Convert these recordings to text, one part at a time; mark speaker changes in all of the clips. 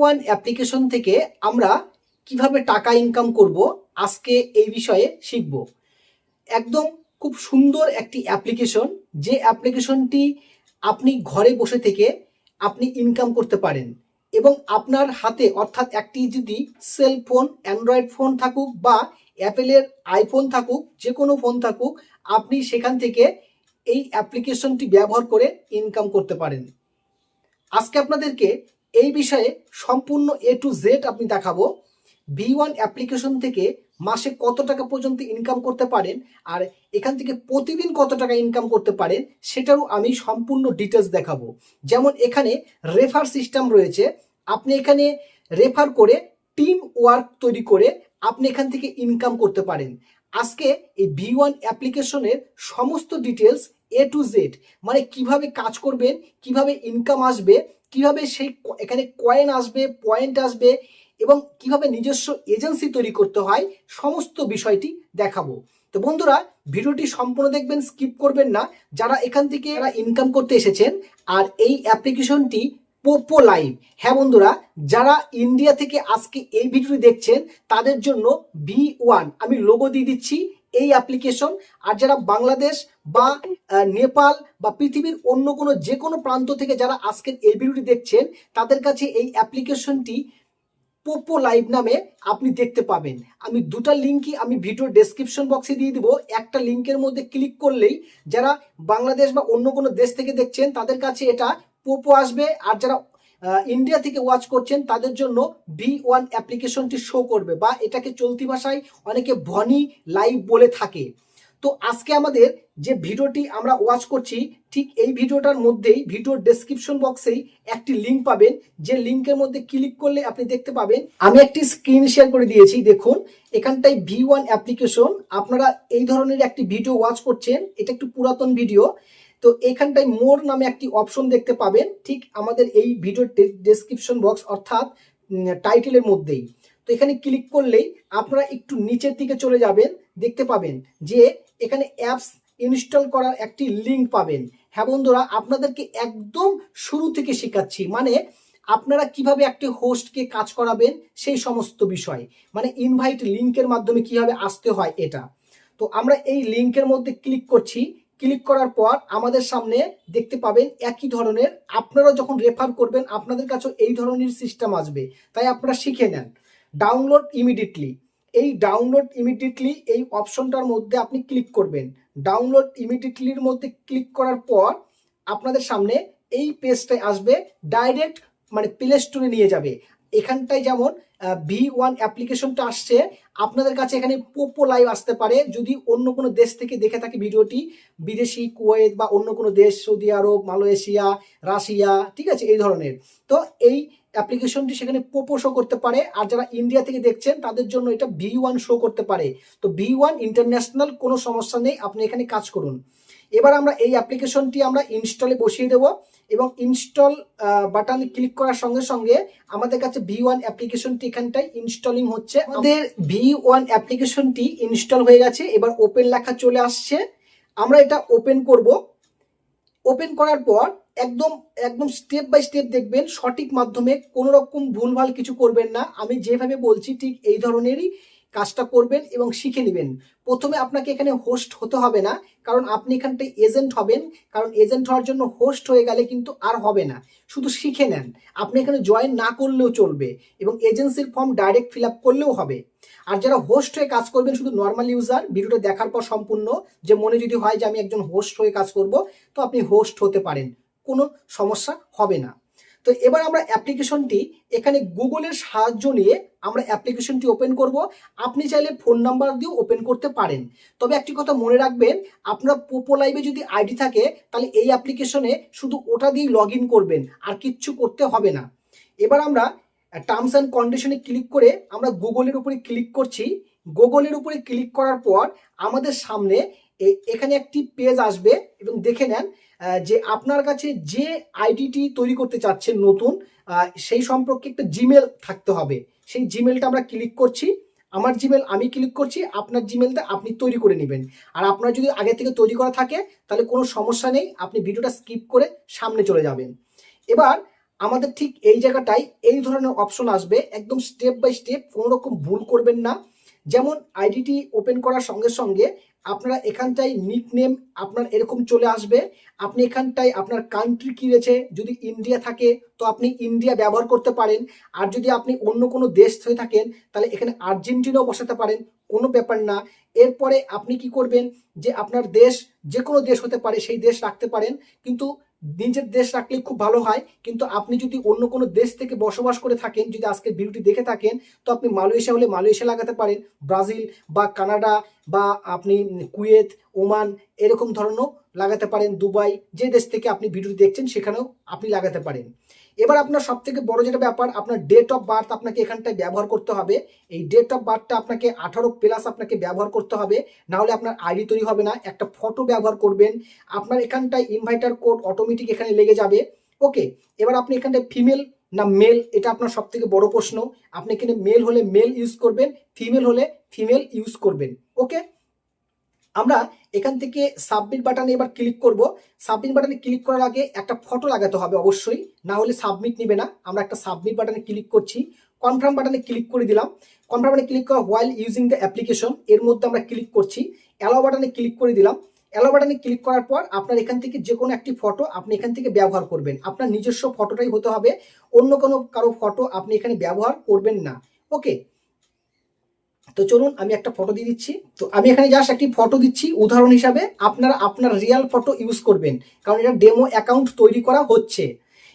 Speaker 1: One application থেকে আমরা কীভাবে টাকা ইনকাম করব, আজকে এই বিষয়ে শিখব। একদম খুব সুন্দর একটি অ্যাপ্লিকেশন যে অ্যাপ্লিকেশনটি আপনি ঘরে বসে থেকে আপনি ইনকাম করতে পারেন এবং আপনার হাতে অর্থাৎ একটি যদি সেল ফোন অ্যান্ড্রয়েড ফোন থাকুক বা অ্যাপেলের আইফোন থাকুক, যে কোনো ফোন থাকুক, আপনি সেখান থেকে এই অ্যাপ্লিকেশনটি ব্যবহার করে ইনকাম করতে পারেন। আজকে আপনাদেরকে এই বিষয়ে সম্পূর্ণ এ টু জেড আপনি দেখাবো। ভি ওয়ান অ্যাপ্লিকেশন থেকে মাসে কত টাকা পর্যন্ত ইনকাম করতে পারেন আর এখান থেকে প্রতিদিন কত টাকা ইনকাম করতে পারেন সেটারও আমি সম্পূর্ণ ডিটেলস দেখাবো। যেমন এখানে রেফার সিস্টেম রয়েছে। আপনি এখানে রেফার করে টিম ওয়ার্ক তৈরি করে আপনি এখান থেকে ইনকাম করতে পারেন। আজকে এই ভি ওয়ান অ্যাপ্লিকেশনের সমস্ত ডিটেলস এ টু জেড মানে কীভাবে কাজ করবেন, কীভাবে ইনকাম আসবে কীভাবে সেই এখানে কয়েন আসবে পয়েন্ট আসবে এবং কীভাবে নিজস্ব এজেন্সি তৈরি করতে হয়, সমস্ত বিষয়টি দেখাবো। তো বন্ধুরা, ভিডিওটি সম্পূর্ণ দেখবেন স্কিপ করবেন না। যারা এখান থেকে ইনকাম করতে এসেছেন, আর এই অ্যাপ্লিকেশনটি পোপো লাইভ হ্যাঁ বন্ধুরা, যারা ইন্ডিয়া থেকে আজকে এই ভিডিওটি দেখছেন, তাদের জন্য বি ওয়ান আমি লোগো দিয়ে দিচ্ছি। এই অ্যাপ্লিকেশন আর যারা বাংলাদেশ বা নেপাল বা পৃথিবীর অন্য কোনো যে কোনো প্রান্ত থেকে যারা আজকের এই ভিডিওটি দেখছেন, তাদের কাছে এই অ্যাপ্লিকেশনটি পোপো লাইভ নামে আপনি দেখতে পাবেন। আমি দুটা লিঙ্কই আমি ভিডিও ডেসক্রিপশন বক্সে দিয়ে দিব। একটা লিঙ্কের মধ্যে ক্লিক করলেই যারা বাংলাদেশ বা অন্য কোনো দেশ থেকে দেখছেন, তাদের কাছে এটা পোপো আসবে। আর যারা ইন্ডিয়া থেকে ওয়াচ করছেন, তাদের জন্য ভি ওয়ান অ্যাপ্লিকেশনটি শো করবে বা এটাকে চলতি ভাষায় অনেকে ভনি লাইভ বলে থাকে। তো আজকে আমাদের যে ভিডিওটি আমরা ওয়াচ করছি, ঠিক এই ভিডিওটার মধ্যেই, ভিডিওর ডেসক্রিপশন বক্সেই একটি লিঙ্ক পাবেন। যে লিঙ্কের মধ্যে ক্লিক করলে আপনি দেখতে পাবেন। আমি একটি স্ক্রিন শেয়ার করে দিয়েছি, দেখুন। এখানটায় ভি ওয়ান অ্যাপ্লিকেশন আপনারা এই ধরনের একটি ভিডিও ওয়াচ করছেন। এটা একটু পুরাতন ভিডিও তো এখানটায় মোর নামে একটি অপশন দেখতে পাবেন। ঠিক আমাদের এই ভিডিওর ডেসক্রিপশন বক্স অর্থাৎ টাইটেলের মধ্যেই। তো এখানে ক্লিক করলেই আপনারা একটু নিচের দিকে চলে যাবেন, দেখতে পাবেন যে এখানে অ্যাপস ইনস্টল করার একটি লিঙ্ক পাবেন। হ্যাঁ বন্ধুরা, আপনাদেরকে একদম শুরু থেকে শেখাচ্ছি। মানে আপনারা কীভাবে একটি হোস্টকে কাজ করাবেন, সেই সমস্ত বিষয়। মানে ইনভাইট লিঙ্কের মাধ্যমে কীভাবে আসতে হয় এটা। তো আমরা এই লিঙ্কের মধ্যে ক্লিক করছি। ক্লিক করার পর আমাদের সামনে দেখতে পাবেন একই ধরনের আপনারা যখন রেফার করবেন, আপনাদের কাছেও এই ধরনের সিস্টেম আসবে। তাই আপনারা শিখে নেন। ডাউনলোড ইমিডিয়েটলি এই ডাউনলোড ইমিডিয়েটলি এই অপশনটার মধ্যে আপনি ক্লিক করবেন। ডাউনলোড ইমিডিয়েটলির মধ্যে ক্লিক করার পর আপনাদের সামনে এই পেজটায় আসবে ডাইরেক্ট মানে প্লে স্টোরে নিয়ে যাবে। এখানটায় যেমন ভি ওয়ান অ্যাপ্লিকেশনটা আসছে আপনাদের কাছে এখানে পোপো লাইভ আসতে পারে। যদি অন্য কোনো দেশ থেকে দেখে থাকে ভিডিওটি, বিদেশি, কুয়েত বা অন্য কোনো দেশ, সৌদি আরব, মালয়েশিয়া, রাশিয়া, ঠিক আছে, এই ধরনের। তো এই অ্যাপ্লিকেশনটি সেখানে পোপো শো করতে পারে। আর যারা ইন্ডিয়া থেকে দেখছেন, তাদের জন্য এটা ভি ওয়ান শো করতে পারে। তো ভি ওয়ান ইন্টারন্যাশনাল কোনো সমস্যা নেই, আপনি এখানে কাজ করুন। এবার আমরা এই অ্যাপ্লিকেশনটি আমরা ইনস্টলে বসিয়ে দেব এবং ইনস্টল বাটন ক্লিক করার সঙ্গে সঙ্গে আমাদের কাছে ভি ওয়ান অ্যাপ্লিকেশনটি এখানটায় ইনস্টলিং হচ্ছে। আমাদের ভি ওয়ান অ্যাপ্লিকেশনটি ইনস্টল হয়ে গেছে, এবার ওপেন লেখা চলে আসছে। আমরা এটা ওপেন করব। ওপেন করার পর একদম একদম স্টেপ বাই স্টেপ দেখবেন সঠিক মাধ্যমে কোনো রকম ভুলভাল কিছু করবেন না। আমি যেভাবে বলছি ঠিক এই ধরনেরই কাজটা করবেন এবং শিখে নেবেন। প্রথমে আপনাকে এখানে হোস্ট হতে হবে না, কারণ আপনি এখানটায় এজেন্ট হবেন, কারণ এজেন্ট হওয়ার জন্য হোস্ট হয়ে গেলে কিন্তু আর হবে না। শুধু শিখে নেন। আপনি এখানে জয়েন না করলেও চলবে এবং এজেন্সির ফর্ম ডাইরেক্ট ফিল আপ করলেও হবে। আর যারা হোস্ট হয়ে কাজ করবেন, শুধু নর্মাল ইউজার ভিডিওটা দেখার পর সম্পূর্ণ, যে মনে যদি হয় যে আমি একজন হোস্ট হয়ে কাজ করব, তো আপনি হোস্ট হতে পারেন। কোনো সমস্যা হবে না। তো এবার আমরা অ্যাপ্লিকেশনটি এখানে গুগলের সাহায্য নিয়ে আমরা অ্যাপ্লিকেশনটি ওপেন করব। আপনি চাইলে ফোন নাম্বার দিয়েও ওপেন করতে পারেন। তবে একটি কথা মনে রাখবেন, আপনার পোপো লাইভে যদি আইডি থাকে, তাহলে এই অ্যাপ্লিকেশনে শুধু ওটা দিয়েই লগ করবেন, আর কিচ্ছু করতে হবে না। এবার আমরা টার্মস অ্যান্ড কন্ডিশনে ক্লিক করে আমরা গুগলের উপরে ক্লিক করছি। গুগলের উপরে ক্লিক করার পর আমাদের সামনে এখানে একটি পেজ আসবে এবং দেখে নেন যে আপনার কাছে যে আইডিটি তৈরি করতে চাচ্ছেন নতুন সেই সম্পর্কে একটা জিমেল থাকতে হবে। সেই জিমেলটা আমরা ক্লিক করছি, আমার জিমেল আমি ক্লিক করছি, আপনার জিমেলটা আপনি তৈরি করে নেবেন। আর আপনার যদি আগে থেকে তৈরি করা থাকে, তাহলে কোনো সমস্যা নেই, আপনি ভিডিওটা স্কিপ করে সামনে চলে যাবেন। এবার, আমাদের ঠিক এই জায়গাটায় এই ধরনের অপশন আসবে, একদম স্টেপ বাই স্টেপ কোনো রকম ভুল করবেন না। যেমন আইডিটি ওপেন করার সঙ্গে সঙ্গে আপনারা এখানটায় নিক নেম আপনার এরকম চলে আসবে। আপনি এখানটায় আপনার কান্ট্রি কি রয়েছে, যদি ইন্ডিয়া থাকে, তো আপনি ইন্ডিয়া ব্যবহার করতে পারেন। আর যদি আপনি অন্য কোনো দেশ হয়ে থাকেন, তাহলে এখানে আর্জেন্টিনাও বসাতে পারেন, কোনো ব্যাপার না। এরপরে আপনি কি করবেন, যে আপনার দেশ যে কোনো দেশ হতে পারে, সেই দেশ রাখতে পারেন। কিন্তু নিজের দেশ রাখলে খুব ভালো হয়, কিন্তু আপনি যদি অন্য কোনো দেশ থেকে বসবাস করে থাকেন, যদি আজকের ভিডিওটি দেখে থাকেন, তো আপনি মালয়েশিয়া হলে মালয়েশিয়া লাগাতে পারেন। ব্রাজিল বা কানাডা বা আপনি কুয়েত, ওমান এরকম ধরনেরও লাগাতে পারেন। দুবাই যে দেশ থেকে আপনি ভিডিওটি দেখছেন, সেখানেও আপনি লাগাতে পারেন। এবার আপনার সব থেকে বড় যেটা ব্যাপার, আপনার ডেট অফ বার্থ আপনাকে এখানটায় ব্যবহার করতে হবে। এই ডেট অফ বার্থটা আপনাকে আঠারো প্লাস আপনাকে ব্যবহার করতে হবে। না হলে আপনার আইডি তৈরি হবে না, একটা ফটো ব্যবহার করবেন। আপনার এখানটায় ইনভাইটার কোড অটোমেটিক এখানে লেগে যাবে। ওকে এবার আপনি এখানটায় ফিমেল না মেল এটা আপনার সব থেকে বড় প্রশ্ন। আপনি এখানে মেল হলে মেল ইউজ করবেন ফিমেল হলে ফিমেল ইউজ করবেন। ওকে আমরা এখান থেকে সাবমিট বাটনে এবার ক্লিক করব। সাবমিট বাটনে ক্লিক করার আগে একটা ফটো লাগাতে হবে অবশ্যই, না হলে সাবমিট নিবে না। আমরা একটা সাবমিট বাটনে ক্লিক করছি। কনফার্ম বাটনে ক্লিক করে দিলাম। কনফার্ম বাটনে ক্লিক করা হোয়াইল ইউজিং দ্য অ্যাপ্লিকেশন এর মধ্যে আমরা ক্লিক করছি। অ্যালাও বাটনে ক্লিক করে দিলাম। অ্যালাও বাটনে ক্লিক করার পর আপনার এখান থেকে যে কোনো একটি ফটো আপনি এখান থেকে ব্যবহার করবেন। আপনার নিজস্ব ফটোটাই হতে হবে। অন্য কোনো কারও ফটো আপনি এখানে ব্যবহার করবেন না। ওকে তো চলুন, আমি একটা ফটো দিয়ে দিচ্ছি। তো আমি এখানে জাস্ট একটি ফটো দিচ্ছি। উদাহরণ হিসাবে, আপনারা আপনার রিয়াল ফটো ইউজ করবেন। কারণ এটা ডেমো অ্যাকাউন্ট তৈরি করা হচ্ছে।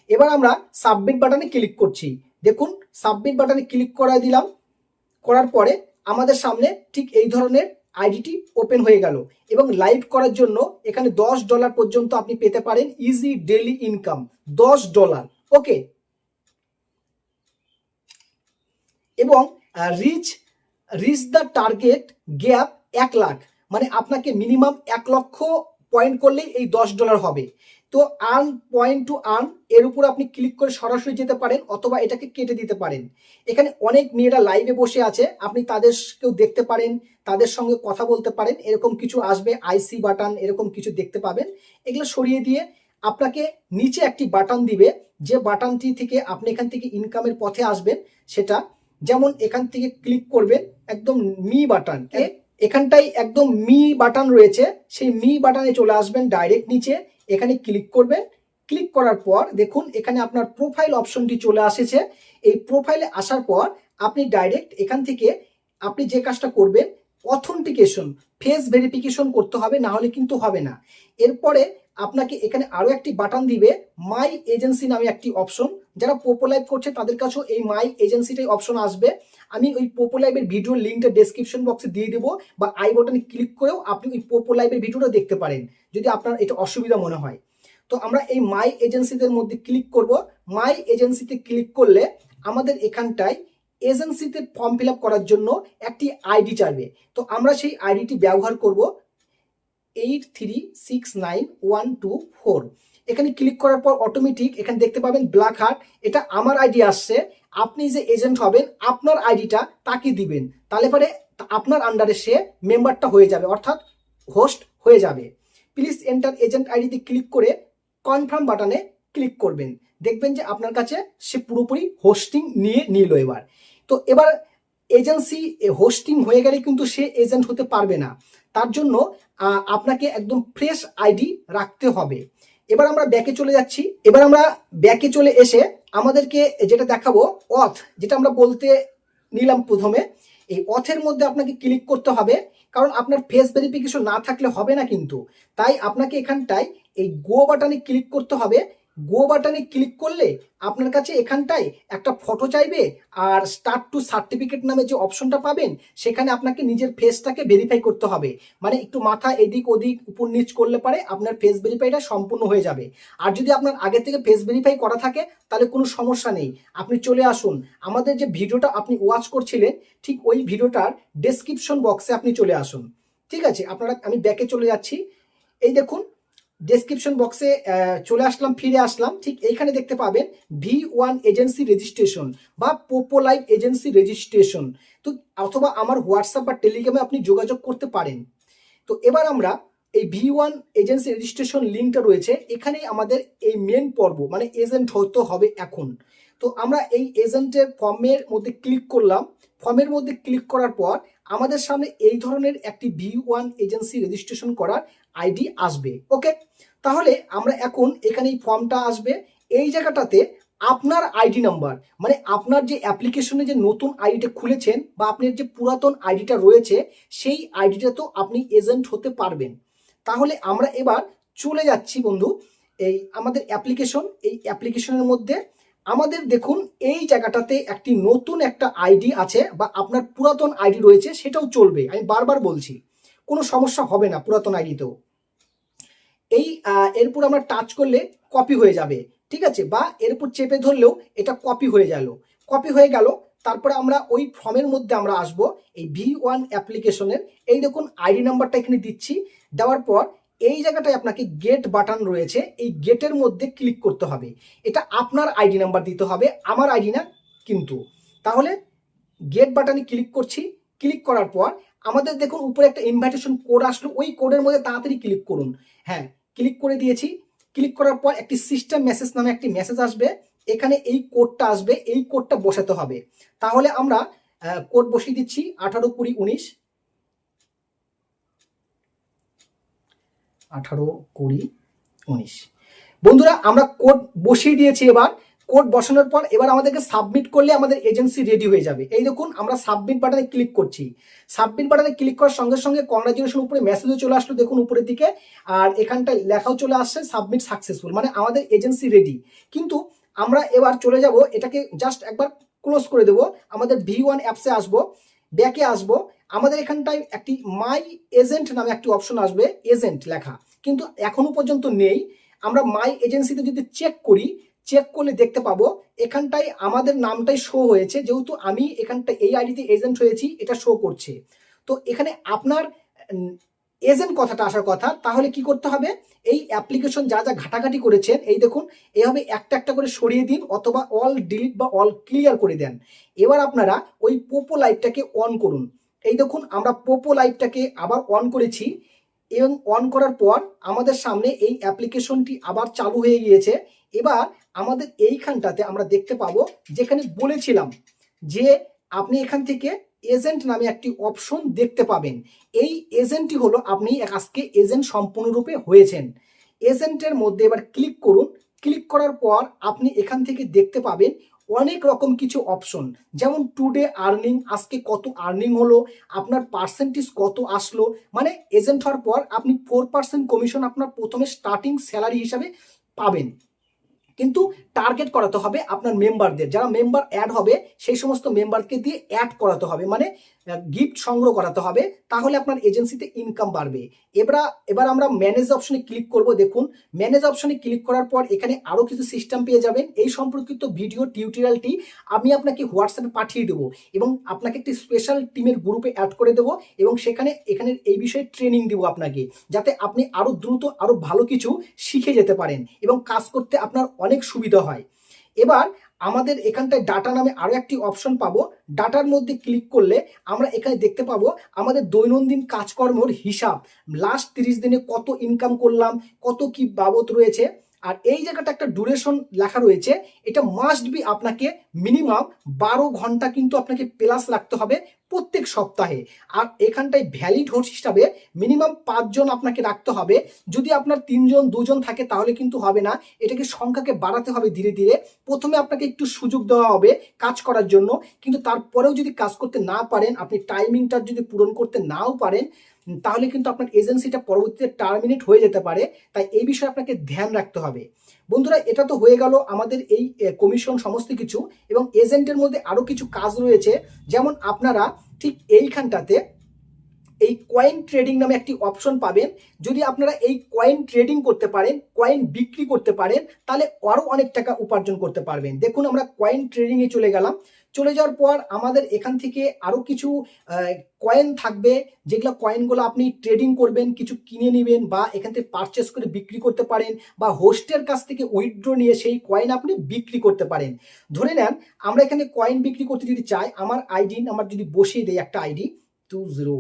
Speaker 1: এবার আমরা সাবমিট বাটনে ক্লিক করছি। দেখুন সাবমিট বাটনে ক্লিক করা দিলাম। করার পরে আমাদের সামনে ঠিক এই ধরনের আইডিটি ওপেন হয়ে গেল। এবং লাইভ করার জন্য এখানে দশ ডলার পর্যন্ত আপনি পেতে পারেন ইজি ডেলি ইনকাম দশ ডলার ওকে এবং reach reach the target gap এক লাখ। মানে আপনাকে মিনিমাম এক লক্ষ পয়েন্ট করলেই এই দশ ডলার হবে। তো আর্ন পয়েন্ট টু আর্ন এর উপর আপনি ক্লিক করে সরাসরি যেতে পারেন অথবা এটাকে কেটে দিতে পারেন। এখানে অনেক মেয়েরা লাইভে বসে আছে, আপনি তাদেরকেও দেখতে পারেন, তাদের সঙ্গে কথা বলতে পারেন, এরকম কিছু আসবে আইসি বাটন এরকম কিছু দেখতে পাবেন। এগুলো সরিয়ে দিয়ে আপনাকে নিচে একটি বাটন দিবে, যে বাটনটি থেকে আপনি এখান থেকে ইনকামের পথে আসবেন, সেটা যেমন এখান থেকে ক্লিক করবেন, একদম মি বাটন এখানটাই একদম মি বাটন রয়েছে। সেই মি বাটনে চলে আসবেন ডাইরেক্ট নিচে। এখানে ক্লিক করবেন। ক্লিক করার পর দেখুন, এখানে আপনার প্রোফাইল অপশনটি চলে আসেছে। এই প্রোফাইলে আসার পর আপনি ডাইরেক্ট এখান থেকে আপনি যে কাজটা করবেন অথেন্টিকেশন ফেস ভেরিফিকেশন করতে হবে, না হলে কিন্তু হবে না। এরপরে আপনাকে এখানে আরও একটি বাটন দিবে মাই এজেন্সি নামে একটি অপশন যারা পোপো লাইভ করছে, তাদের কাছেও এই মাই এজেন্সিটাই অপশন আসবে। আমি ওই পোপো লাইভের ভিডিওর লিঙ্কটা ডেসক্রিপশন বক্সে দিয়ে দেবো, বা আই বাটনে ক্লিক করেও আপনি ওই পোপো লাইভের ভিডিওটা দেখতে পারেন, যদি আপনার এটা অসুবিধা মনে হয়। তো আমরা এই মাই এজেন্সিদের মধ্যে ক্লিক করব। মাই এজেন্সিতে ক্লিক করলে আমাদের এখানটায় এজেন্সিতে ফর্ম ফিল করার জন্য একটি আইডি চাইবে। তো আমরা সেই আইডিটি ব্যবহার করব। Eight three six nine one two four এখানে ক্লিক করার পর অটোমেটিক এখানে দেখতে পাবেন ব্ল্যাক হার্ট এটা আমার আইডি আসছে। আপনি যে এজেন্ট হবেন, আপনার আইডিটা তাকে দিবেন। তাহলে পরে আপনার আন্ডারে সে মেম্বারটা হয়ে যাবে, অর্থাৎ হোস্ট হয়ে যাবে। প্লিজ এন্টার এজেন্ট আইডিতে ক্লিক করে কনফার্ম বাটনে ক্লিক করবেন। দেখবেন যে আপনার কাছে সে পুরোপুরি হোস্টিং নিয়ে নিল এবার। তো এবার এজেন্সি হোস্টিং হয়ে গেলে কিন্তু সে এজেন্ট হতে পারবে না। তার জন্য আপনাকে একদম ফ্রেশ আইডি রাখতে হবে। এবার আমরা ব্যাকে চলে যাচ্ছি। এবার আমরা ব্যাকে চলে এসে আমাদেরকে যেটা দেখাবো অথ যেটা আমরা বলতে নিলাম প্রথমে, এই অথের মধ্যে আপনাকে ক্লিক করতে হবে, কারণ আপনার ফেস ভেরিফিকেশন না থাকলে হবে না কিন্তু। তাই আপনাকে এখানটায় এই গো বাটনে ক্লিক করতে হবে। গো বাটনে ক্লিক করলে আপনার কাছে এখানটায় একটা ফটো চাইবে আর স্টার্ট টু সার্টিফিকেট নামে যে অপশনটা পাবেন, সেখানে আপনাকে নিজের ফেসটাকে ভেরিফাই করতে হবে। মানে একটু মাথা এদিক ওদিক উপর নিচ করলে পারে আপনার ফেস ভেরিফাইটা সম্পূর্ণ হয়ে যাবে। আর যদি আপনার আগে থেকে ফেস ভেরিফাই করা থাকে, তাহলে কোনো সমস্যা নেই। আপনি চলে আসুন। আমাদের যে ভিডিওটা আপনি ওয়াচ করছিলেন, ঠিক ওই ভিডিওটার ডেসক্রিপশন বক্সে আপনি চলে আসুন। ঠিক আছে, আপনারা, আমি ব্যাকে চলে যাচ্ছি। এই দেখুন ডেসক্রিপশন বক্সে চলে আসলাম, ফিরে আসলাম। ঠিক এইখানে দেখতে পাবেন ভি ওয়ান এজেন্সি রেজিস্ট্রেশন বা পোপো লাইভ এজেন্সি রেজিস্ট্রেশন তো অথবা আমার হোয়াটসঅ্যাপ বা টেলিগ্রামে আপনি যোগাযোগ করতে পারেন। তো এবার আমরা এই ভি ওয়ান এজেন্সি রেজিস্ট্রেশন লিঙ্কটা রয়েছে। এখানেই আমাদের এই মেন পর্ব মানে এজেন্ট হতে হবে এখন। তো আমরা এই এজেন্টের ফর্মের মধ্যে ক্লিক করলাম। ফর্মের মধ্যে ক্লিক করার পর আমাদের সামনে এই ধরনের একটি ভি ওয়ান এজেন্সি রেজিস্ট্রেশন করার আইডি আসবে ওকে তাহলে আমরা এখন এখানে এই ফর্মটা আসবে। এই জায়গাটাতে আপনার আইডি নাম্বার মানে আপনার যে অ্যাপ্লিকেশনে যে নতুন আইডিটা খুলেছেন বা আপনার যে পুরাতন আইডিটা রয়েছে, সেই আইডিটা তো আপনি এজেন্ট হতে পারবেন। তাহলে আমরা এবার চলে যাচ্ছি বন্ধু, এই আমাদের অ্যাপ্লিকেশন, এই অ্যাপ্লিকেশনের মধ্যে। আমাদের দেখুন, এই জায়গাটাতে একটি নতুন একটা আইডি আছে বা আপনার পুরাতন আইডি রয়েছে, সেটাও চলবে। আমি বারবার বলছি, কোনো সমস্যা হবে না পুরাতন আইডিতেও। এই আহ, এরপর আমরা টাচ করলে কপি হয়ে যাবে ঠিক আছে? বা এরপর চেপে ধরলেও এটা কপি হয়ে গেল। কপি হয়ে গেল তারপরে আমরা ওই ফর্মের মধ্যে আমরা আসব এই ভি ওয়ান অ্যাপ্লিকেশনের এই দেখুন আইডি নাম্বারটা এখানে দিচ্ছি। দেওয়ার পর এই জায়গাটায় আপনাকে গেট বাটন রয়েছে এই গেটের মধ্যে ক্লিক করতে হবে। এটা আপনার আইডি নাম্বার দিতে হবে আমার আইডি না কিন্তু। তাহলে গেট বাটনে ক্লিক করছি। ক্লিক করার পর আমাদের দেখুন উপরে একটা ইনভাইটেশন কোড আসলো, ওই কোডের মধ্যে তাড়াতাড়ি ক্লিক করুন। হ্যাঁ ক্লিক করে দিয়েছি। ক্লিক করার পর একটি সিস্টেম মেসেজ নামে একটি মেসেজ আসবে। এখানে এই কোডটা আসবে, এই কোডটা বসাতে হবে। তাহলে আমরা কোড বসিয়ে দিচ্ছি, আঠারো, কুড়ি, উনিশ। আঠারো, কুড়ি, উনিশ। বন্ধুরা, আমরা কোড বসিয়ে দিয়েছি এবার। কোড বসানোর পর এবার আমাদেরকে সাবমিট করলে আমাদের এজেন্সি রেডি হয়ে যাবে। এই দেখুন, আমরা সাবমিট বাটনে ক্লিক করছি। সাবমিট বাটনে ক্লিক করার সঙ্গে সঙ্গে কংগ্রাচুলেশন উপরে মেসেজও চলে আসলো, দেখুন উপরের দিকে। আর এখানটায় লেখাও চলে আসছে সাবমিট সাকসেসফুল মানে আমাদের এজেন্সি রেডি কিন্তু আমরা এবার চলে যাব, এটাকে জাস্ট একবার ক্লোজ করে দেবো। আমাদের ভি ওয়ান অ্যাপসে আসব ব্যাকে আসব। আমাদের এখানটায় একটি মাই এজেন্ট নামে একটি অপশন আসবে এজেন্ট লেখা। কিন্তু এখনও পর্যন্ত নেই। আমরা মাই এজেন্সিতে যদি চেক করি চেক করলে দেখতে পাবো। এখানটায় আমাদের নামটাই শো হয়েছে। যেহেতু আমি এখানটায় এই আইডিতে এজেন্ট হয়েছি, এটা শো করছে। তো এখানে আপনার এজেন্ট কথাটা আসার কথা, তাহলে কি করতে হবে? এই অ্যাপ্লিকেশন যা যা ঘাটাঘাটি করেছেন, এই দেখুন এভাবে একটা একটা করে সরিয়ে দিন অথবা অল ডিলিট বা অল ক্লিয়ার করে দেন। এবার আপনারা ওই পোপো লাইটটাকে অন করুন। এই দেখুন, আমরা পোপো লাইটটাকে আবার অন করেছি এবং অন করার পর আমাদের সামনে এই অ্যাপ্লিকেশনটি আবার চালু হয়ে গিয়েছে। এবার আমাদের এইখানটাতে আমরা দেখতে পাবো, যেখানে বলেছিলাম যে আপনি এখান থেকে এজেন্ট নামে একটি অপশন দেখতে পাবেন। এই এজেন্টটি হলো আপনি আজকে এজেন্ট সম্পূর্ণরূপে হয়েছেন। এজেন্টের মধ্যে এবার ক্লিক করুন। ক্লিক করার পর আপনি এখান থেকে দেখতে পাবেন অনেক রকম কিছু অপশন যেমন টুডে আর্নিং আজকে কত আর্নিং হলো, আপনার পার্সেন্টেজ কত আসলো। মানে এজেন্ট হওয়ার পর আপনি ফোর পার্সেন্ট কমিশন আপনার প্রথমে স্টার্টিং স্যালারি হিসাবে পাবেন। কিন্তু টার্গেট করাতে হবে আপনার মেম্বারদের যারা মেম্বার অ্যাড হবে, সেই সমস্ত মেম্বারকে দিয়ে অ্যাড করাতে হবে। মানে গিফট সংগ্রহ করাতে হবে, তাহলে আপনার এজেন্সিতে ইনকাম বাড়বে। এবার এবার আমরা ম্যানেজ অপশনে ক্লিক করব, দেখুন। ম্যানেজ অপশনে ক্লিক করার পর এখানে আরও কিছু সিস্টেম পেয়ে যাবেন। এই সম্পর্কিত ভিডিও টিউটোরিয়ালটি আমি আপনাকে হোয়াটসঅ্যাপে পাঠিয়ে দেবো এবং আপনাকে একটি স্পেশাল টিমের গ্রুপে অ্যাড করে দেবো এবং সেখানে, এখানে এই বিষয়ে ট্রেনিং দেবো আপনাকে, যাতে আপনি আরও দ্রুত আরও ভালো কিছু শিখে যেতে পারেন এবং কাজ করতে আপনার অনেক সুবিধা হয়। এবার আমাদের এখানটায় ডাটা নামে আরও একটি অপশন পাবো। ডাটার মধ্যে ক্লিক করলে আমরা এখানে দেখতে পাবো আমাদের দৈনন্দিন কাজকর্মর হিসাব। লাস্ট তিরিশ দিনে কত ইনকাম করলাম, কত কি বাবদ রয়েছে। আর এই জায়গাটা একটা ডিউরেশন লেখা রয়েছে, এটা মাস্ট বি আপনাকে মিনিমাম বারো ঘণ্টা কিন্তু আপনাকে প্লাস রাখতে হবে প্রত্যেক সপ্তাহে। আর এখানটায় ভ্যালিড হোস্ট হিসাবে মিনিমাম পাঁচজন আপনাকে রাখতে হবে। যদি আপনার তিনজন, দুজন থাকে তাহলে কিন্তু হবে না। এটাকে সংখ্যাকে বাড়াতে হবে ধীরে ধীরে। প্রথমে আপনাকে একটু সুযোগ দেওয়া হবে কাজ করার জন্য। কিন্তু তারপরেও যদি কাজ করতে না পারেন, আপনি টাইমিংটা যদি পূরণ করতে নাও পারেন তাহলে কিন্তু আপনার এজেন্সিটা পরবর্তীতে টার্মিনেট হয়ে যেতে পারে। তাই এই বিষয়ে আপনাকে ধ্যান রাখতে হবে। বন্ধুরা, এটা তো হয়ে গেল আমাদের এই কমিশন সমস্ত কিছু এবং এজেন্টের মধ্যে আরও কিছু কাজ রয়েছে। যেমন আপনারা ঠিক এইখানটাতে এই কয়েন ট্রেডিং নামে একটি অপশন পাবেন। যদি আপনারা এই কয়েন ট্রেডিং করতে পারেন কয়েন বিক্রি করতে পারেন, তাহলে আরও অনেক টাকা উপার্জন করতে পারবেন। দেখুন, আমরা কয়েন ট্রেডিংয়ে চলে গেলাম। চলে যাওয়ার পর আমাদের এখান থেকে আরও কিছু কয়েন থাকবে, যেগুলো কয়েনগুলো আপনি ট্রেডিং করবেন, কিছু কিনে নেবেন বা এখান থেকে পারচেস করে বিক্রি করতে পারেন বা হোস্টের কাছ থেকে উইথড্র নিয়ে সেই কয়েন আপনি বিক্রি করতে পারেন। ধরে নেন, আমরা এখানে কয়েন বিক্রি করতে যদি চাই, আমার আইডি আমার যদি বসিয়ে দেয় একটা ID two zero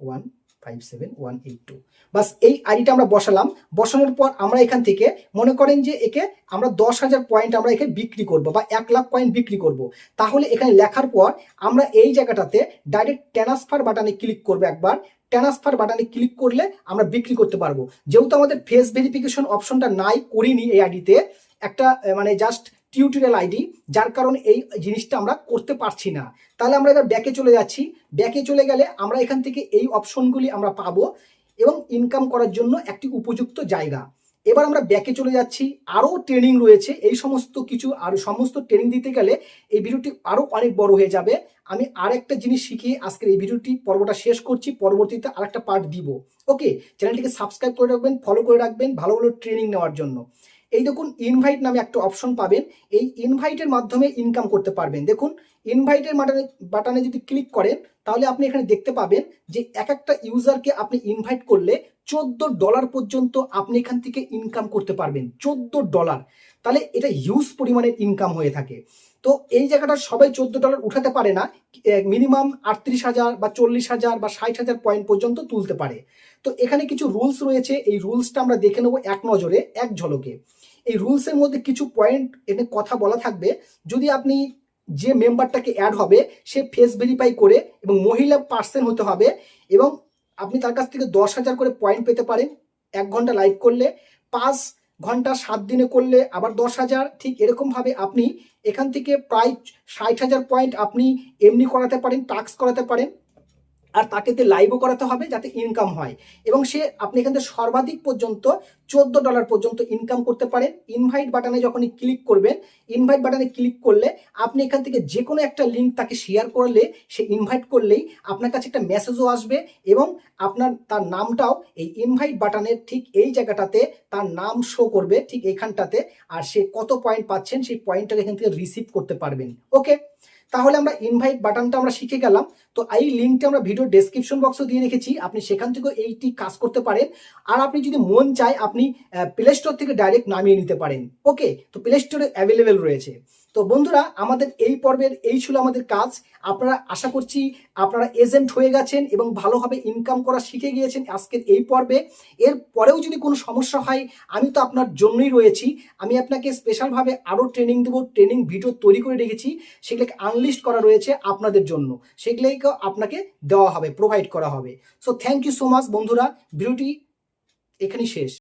Speaker 1: one five seven one eight two বাস এই আইডিটা আমরা বসালাম। বসানোর পর আমরা এখান থেকে মনে করেন যে একে আমরা দশ হাজার পয়েন্ট আমরা এখানে বিক্রি করব বা এক লাখ পয়েন্ট বিক্রি করব। তাহলে এখানে লেখার পর আমরা এই জায়গাটাতে ডাইরেক্ট ট্রান্সফার বাটনে ক্লিক করব একবার। ট্রান্সফার বাটনে ক্লিক করলে আমরা বিক্রি করতে পারব। যেহেতু আমাদের ফেস ভেরিফিকেশন অপশনটা নাই, করিনি এই আইডিতে। একটা মানে জাস্ট টিউটোরিয়াল আইডি যার কারণে এই জিনিসটা আমরা করতে পারছি না। তাহলে আমরা এবার ব্যাকে চলে যাচ্ছি। ব্যাকে চলে গেলে আমরা এখান থেকে এই অপশনগুলি আমরা পাবো এবং ইনকাম করার জন্য একটি উপযুক্ত জায়গা। এবার আমরা ব্যাকে চলে যাচ্ছি। আরও ট্রেনিং রয়েছে। এই সমস্ত কিছু আর সমস্ত ট্রেনিং দিতে গেলে এই ভিডিওটি আরও অনেক বড় হয়ে যাবে। আমি আরেকটা জিনিস শিখিয়ে আজকের এই ভিডিওটি পর্বটা শেষ করছি। পরবর্তীতে আরেকটা পার্ট দিব। ওকে চ্যানেলটিকে সাবস্ক্রাইব করে রাখবেন ফলো করে রাখবেন ভালো ভালো ট্রেনিং নেওয়ার জন্য। এই দেখুন ইনভাইট নামে একটা অপশন পাবেন। এই ইনভাইটের মাধ্যমে ইনকাম করতে পারবেন। দেখুন ইনভাইটের বাটনে বাটনে যদি ক্লিক করেন, তাহলে আপনি এখানে দেখতে পাবেন যে এক একটা ইউজারকে আপনি ইনভাইট করলে চোদ্দ ডলার পর্যন্ত আপনি এখান থেকে ইনকাম করতে পারবেন। চোদ্দ ডলার তাহলে এটা হিউজ পরিমাণের ইনকাম হয়ে থাকে। তো এই জায়গাটা সবাই চোদ্দ ডলার উঠাতে পারে না। মিনিমাম আটত্রিশ হাজার বা চল্লিশ হাজার বা ষাট হাজার পয়েন্ট পর্যন্ত তুলতে পারে। তো এখানে কিছু রুলস রয়েছে। এই রুলসটা আমরা দেখে নেব এক নজরে, এক ঝলকে। এই রুলসের মধ্যে কিছু পয়েন্ট এখানে কথা বলা থাকবে। যদি আপনি যে মেম্বারটাকে অ্যাড হবে, সে ফেস ভেরিফাই করে এবং মহিলা পার্সন হতে হবে এবং আপনি তার কাছ থেকে দশ হাজার করে পয়েন্ট পেতে পারেন। এক ঘণ্টা লাইভ করলে, পাঁচ ঘণ্টা সাত দিনে করলে আবার দশ হাজার। ঠিক এরকমভাবে আপনি এখান থেকে প্রায় ষাট হাজার পয়েন্ট আপনি এমনি করাতে পারেন টাস্ক করাতে পারেন। আর তাকে দিয়ে লাইভও করাতে হবে যাতে ইনকাম হয়। এবং সে আপনি এখান থেকে সর্বাধিক পর্যন্ত চোদ্দ ডলার পর্যন্ত ইনকাম করতে পারেন। ইনভাইট বাটনে যখনই ক্লিক করবেন ইনভাইট বাটনে ক্লিক করলে আপনি এখান থেকে যে কোনো একটা লিঙ্ক তাকে শেয়ার করলে, সে ইনভাইট করলেই আপনার কাছে একটা মেসেজও আসবে এবং আপনার, তার নামটাও এই ইনভাইট বাটনের ঠিক এই জায়গাটাতে তার নাম শো করবে ঠিক এখানটাতে। আর সে কত পয়েন্ট পাচ্ছেন সেই পয়েন্টটাকে এখান থেকে রিসিভ করতে পারবেন। ওকে তাহলে আমরা ইনভাইট বাটনটা আমরা শিখে গেলাম। তো এই লিঙ্কটা আমরা ভিডিও ডেসক্রিপশন বক্সও দিয়ে রেখেছি। আপনি সেখান থেকেও এইটি কাজ করতে পারেন। আর আপনি যদি মন চায়, আপনি প্লে স্টোর থেকে ডাইরেক্ট নামিয়ে নিতে পারেন। ওকে তো প্লে স্টোরে অ্যাভেলেবেল রয়েছে। তো বন্ধুরা, আমাদের এই পর্বের এই ছিল আমাদের কাজ। আপনারা আশা করছি আপনারা এজেন্ট হয়ে গেছেন এবং ভালোভাবে ইনকাম করা শিখে গিয়েছেন আজকের এই পর্বে। এর পরেও যদি কোনো সমস্যা হয়, আমি তো আপনার জন্যই রয়েছি। আমি আপনাকে স্পেশালভাবে আরও ট্রেনিং দেবো ট্রেনিং ভিডিও তৈরি করে রেখেছি। সেগুলোকে আনলিস্ট করা রয়েছে আপনাদের জন্য। সেগুলোকে আপনাকে দেওয়া হবে প্রোভাইড করা হবে। So thank you so much বন্ধুরা। ভিডিওটি এখানেই শেষ।